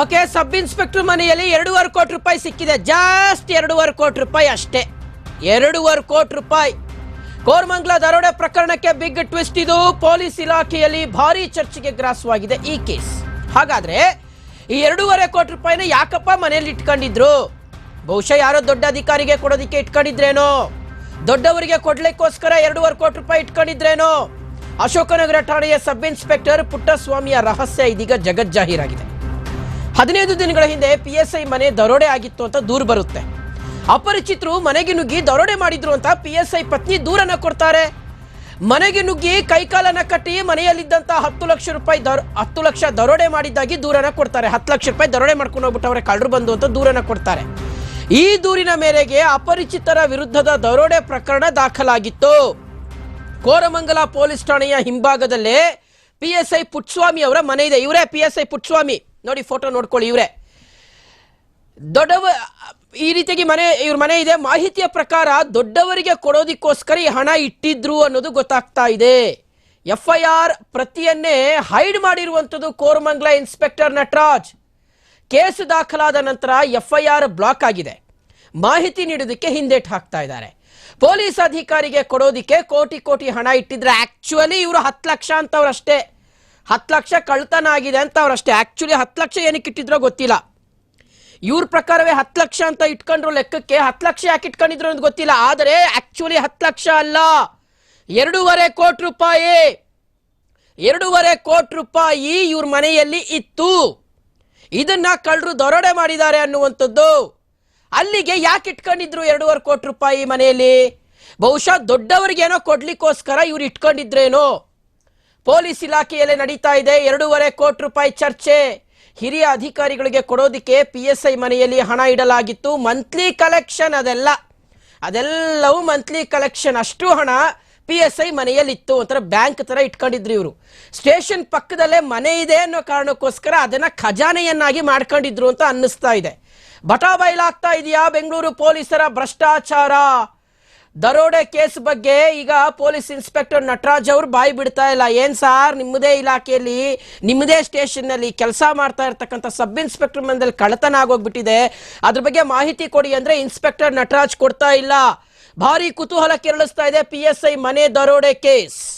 Okay, sub inspector ಮನೆಯಲ್ಲಿ ಎರಡೂವರೆ ಕೋಟಿ ರೂಪಾಯಿ ಸಿಕ್ಕಿದೆ. ಜಾಸ್ತಿ ಎರಡೂವರೆ ಕೋಟಿ ರೂಪಾಯಿ ಅಷ್ಟೇ. ಎರಡೂವರೆ ಕೋಟಿ ರೂಪಾಯಿ. ಕೋರ್ಮಂಗ್ಲ ದರೋಡೆ ಪ್ರಕರಣಕ್ಕೆ ಬಿಗ್ ಟ್ವಿಸ್ಟ್ ಇದು. ಪೊಲೀಸ್ ಇಲಾಖೆಯಲ್ಲಿ ಭಾರಿ ಚರ್ಚೆಗೆ ಗ್ರಾಸವಾಗಿದೆ ಈ ಕೇಸ್. ಹಾಗಾದ್ರೆ ಈ ಎರಡೂವರೆ ಕೋಟಿ ರೂಪಾಯಿನ ಯಾಕಪ್ಪ ಮನೆಯಲ್ಲಿ ಇಟ್ಕೊಂಡಿದ್ರು? ಬಹುಶಃ ಯಾರೋ ದೊಡ್ಡ ಅಧಿಕಾರಿಗೆ ಕೊಡೋದಿಕ್ಕೆ ಇಟ್ಕೊಂಡಿದ್ರೇನೋ? ದೊಡ್ಡವರಿಗೆ ಕೊಡ್ಲಿಕ್ಕೋಸ್ಕರ ಎರಡೂವರೆ ಕೋಟಿ ರೂಪಾಯಿ ಇಟ್ಕೊಂಡಿದ್ರೇನೋ? ಅಶೋಕನಗರ ಠಾಣೆಯ ಸಬ್ ಇನ್ಸ್ಪೆಕ್ಟರ್ ಪುಟ್ಟಸ್ವಾಮಿಯ ರಹಸ್ಯ ಇದೀಗ ಜಗಜ್ಜಾಹೀರಾಗಿದೆ. ಹದಿನೈದು ದಿನಗಳ ಹಿಂದೆ ಪಿ ಎಸ್ ಐ ಮನೆ ದರೋಡೆ ಆಗಿತ್ತು ಅಂತ ದೂರು ಬರುತ್ತೆ. ಅಪರಿಚಿತರು ಮನೆಗೆ ನುಗ್ಗಿ ದರೋಡೆ ಮಾಡಿದ್ರು ಅಂತ ಪಿ ಎಸ್ ಐ ಪತ್ನಿ ದೂರನ್ನ ಕೊಡ್ತಾರೆ. ಮನೆಗೆ ನುಗ್ಗಿ ಕೈಕಾಲನ್ನ ಕಟ್ಟಿ ಮನೆಯಲ್ಲಿದ್ದಂತ ಹತ್ತು ಲಕ್ಷ ರೂಪಾಯಿ ದರ, ಹತ್ತು ಲಕ್ಷ ದರೋಡೆ ಮಾಡಿದ್ದಾಗಿ ದೂರನ್ನ ಕೊಡ್ತಾರೆ. ಹತ್ತು ಲಕ್ಷ ರೂಪಾಯಿ ದರೋಡೆ ಮಾಡ್ಕೊಂಡು ಹೋಗ್ಬಿಟ್ಟು ಅವರೇ ಕಳ್ಳರು ಬಂದು ಅಂತ ದೂರನ್ನ ಕೊಡ್ತಾರೆ. ಈ ದೂರಿನ ಮೇರೆಗೆ ಅಪರಿಚಿತರ ವಿರುದ್ಧದ ದರೋಡೆ ಪ್ರಕರಣ ದಾಖಲಾಗಿತ್ತು. ಕೋರಮಂಗಲ ಪೊಲೀಸ್ ಠಾಣೆಯ ಹಿಂಭಾಗದಲ್ಲೇ ಪಿ ಎಸ್ ಐ ಪುಟ್ಸ್ವಾಮಿ ಅವರ ಮನೆ ಇದೆ. ಇವರೇ ಪಿ ಎಸ್ ಐ ಪುಟ್ಸ್ವಾಮಿ. ನೋಡಿ ಫೋಟೋ ನೋಡ್ಕೊಳ್ಳಿ ಇವರೇ. ದೊಡ್ಡವ ಈ ರೀತಿಯಾಗಿ ಮನೆ ಇವ್ರ ಮನೆ ಇದೆ. ಮಾಹಿತಿಯ ಪ್ರಕಾರ ದೊಡ್ಡವರಿಗೆ ಕೊಡೋದಕ್ಕೋಸ್ಕರ ಈ ಹಣ ಇಟ್ಟಿದ್ರು ಅನ್ನೋದು ಗೊತ್ತಾಗ್ತಾ ಇದೆ. ಎಫ್ ಐ ಆರ್ ಪ್ರತಿಯನ್ನೇ ಹೈಡ್ ಮಾಡಿರುವಂಥದ್ದು ಕೋರಮಂಗ್ಲ ಇನ್ಸ್ಪೆಕ್ಟರ್ ನಟರಾಜ್. ಕೇಸ್ ದಾಖಲಾದ ನಂತರ ಎಫ್ ಐ ಆರ್ ಬ್ಲಾಕ್ ಆಗಿದೆ. ಮಾಹಿತಿ ನೀಡೋದಕ್ಕೆ ಹಿಂದೇಟ್ ಹಾಕ್ತಾ ಇದ್ದಾರೆ. ಪೊಲೀಸ್ ಅಧಿಕಾರಿಗೆ ಕೊಡೋದಕ್ಕೆ ಕೋಟಿ ಕೋಟಿ ಹಣ ಇಟ್ಟಿದ್ರೆ ಆಕ್ಚುಲಿ ಇವರು ಹತ್ತು ಲಕ್ಷ ಅಂತವ್ರಷ್ಟೇ. ಹತ್ತು ಲಕ್ಷ ಕಳ್ತನ ಆಗಿದೆ ಅಂತ ಅವರಷ್ಟೇ. ಆ್ಯಕ್ಚುಲಿ ಹತ್ತು ಲಕ್ಷ ಏನಕ್ಕೆ ಇಟ್ಟಿದ್ರೋ ಗೊತ್ತಿಲ್ಲ. ಇವ್ರ ಪ್ರಕಾರವೇ ಹತ್ತು ಲಕ್ಷ ಅಂತ ಇಟ್ಕೊಂಡ್ರು ಲೆಕ್ಕಕ್ಕೆ ಹತ್ತು ಲಕ್ಷ ಯಾಕೆ ಇಟ್ಕೊಂಡಿದ್ರು ಅಂತ ಗೊತ್ತಿಲ್ಲ. ಆದರೆ ಆ್ಯಕ್ಚುಲಿ ಹತ್ತು ಲಕ್ಷ ಅಲ್ಲ. ಎರಡೂವರೆ ಕೋಟಿ ರೂಪಾಯಿ. ಎರಡೂವರೆ ಕೋಟಿ ರೂಪಾಯಿ ಇವ್ರ ಮನೆಯಲ್ಲಿ ಇತ್ತು. ಇದನ್ನ ಕಳ್ಳರು ದರೋಡೆ ಮಾಡಿದ್ದಾರೆ ಅನ್ನುವಂಥದ್ದು. ಅಲ್ಲಿಗೆ ಯಾಕೆ ಇಟ್ಕೊಂಡಿದ್ರು ಎರಡೂವರೆ ಕೋಟಿ ರೂಪಾಯಿ ಮನೆಯಲ್ಲಿ? ಬಹುಶಃ ದೊಡ್ಡವರಿಗೇನೋ ಕೊಡ್ಲಿಕ್ಕೋಸ್ಕರ ಇವ್ರು ಇಟ್ಕೊಂಡಿದ್ರೇನೋ? ಪೊಲೀಸ್ ಇಲಾಖೆಯಲ್ಲೇ ನಡೀತಾ ಇದೆ ಎರಡೂವರೆ ಕೋಟಿ ರೂಪಾಯಿ ಚರ್ಚೆ. ಹಿರಿಯ ಅಧಿಕಾರಿಗಳಿಗೆ ಕೊಡೋದಿಕ್ಕೆ ಪಿ ಎಸ್ ಐ ಮನೆಯಲ್ಲಿ ಹಣ ಇಡಲಾಗಿತ್ತು. ಮಂತ್ಲಿ ಕಲೆಕ್ಷನ್ ಅದೆಲ್ಲ. ಅದೆಲ್ಲವೂ ಮಂತ್ಲಿ ಕಲೆಕ್ಷನ್ ಅಷ್ಟು ಹಣ ಪಿ ಎಸ್ ಐ ಮನೆಯಲ್ಲಿತ್ತು ಒಂಥರ ಬ್ಯಾಂಕ್ ಥರ ಇಟ್ಕೊಂಡಿದ್ರು ಇವರು. ಸ್ಟೇಷನ್ ಪಕ್ಕದಲ್ಲೇ ಮನೆ ಇದೆ ಅನ್ನೋ ಕಾರಣಕ್ಕೋಸ್ಕರ ಅದನ್ನು ಖಜಾನೆಯನ್ನಾಗಿ ಮಾಡ್ಕೊಂಡಿದ್ರು ಅಂತ ಅನ್ನಿಸ್ತಾ ಇದೆ. ಬಟಾ ಬಯಲಾಗ್ತಾ ಇದೆಯಾ? ಬೆಂಗಳೂರು ಪೊಲೀಸರ ಭ್ರಷ್ಟಾಚಾರ. ದರೋಡೆ ಕೇಸ್ ಬಗ್ಗೆ ಈಗ ಪೊಲೀಸ್ ಇನ್ಸ್ಪೆಕ್ಟರ್ ನಟರಾಜ್ ಅವ್ರು ಬಾಯಿ ಬಿಡ್ತಾ ಇಲ್ಲ. ಏನ್ ಸಾರ್? ನಿಮ್ಮದೇ ಇಲಾಖೆಯಲ್ಲಿ, ನಿಮ್ಮದೇ ಸ್ಟೇಷನ್ನಲ್ಲಿ ಕೆಲಸ ಮಾಡ್ತಾ ಇರ್ತಕ್ಕಂಥ ಸಬ್ ಇನ್ಸ್ಪೆಕ್ಟರ್ ಮನದಲ್ಲಿ ಕಳ್ಳತನ ಆಗೋಗ್ಬಿಟ್ಟಿದೆ. ಅದ್ರ ಬಗ್ಗೆ ಮಾಹಿತಿ ಕೊಡಿ ಅಂದ್ರೆ ಇನ್ಸ್ಪೆಕ್ಟರ್ ನಟರಾಜ್ ಕೊಡ್ತಾ ಇಲ್ಲ. ಭಾರಿ ಕುತೂಹಲ ಕೆರಳಿಸ್ತಾ ಇದೆ ಪಿ ಮನೆ ದರೋಡೆ ಕೇಸ್.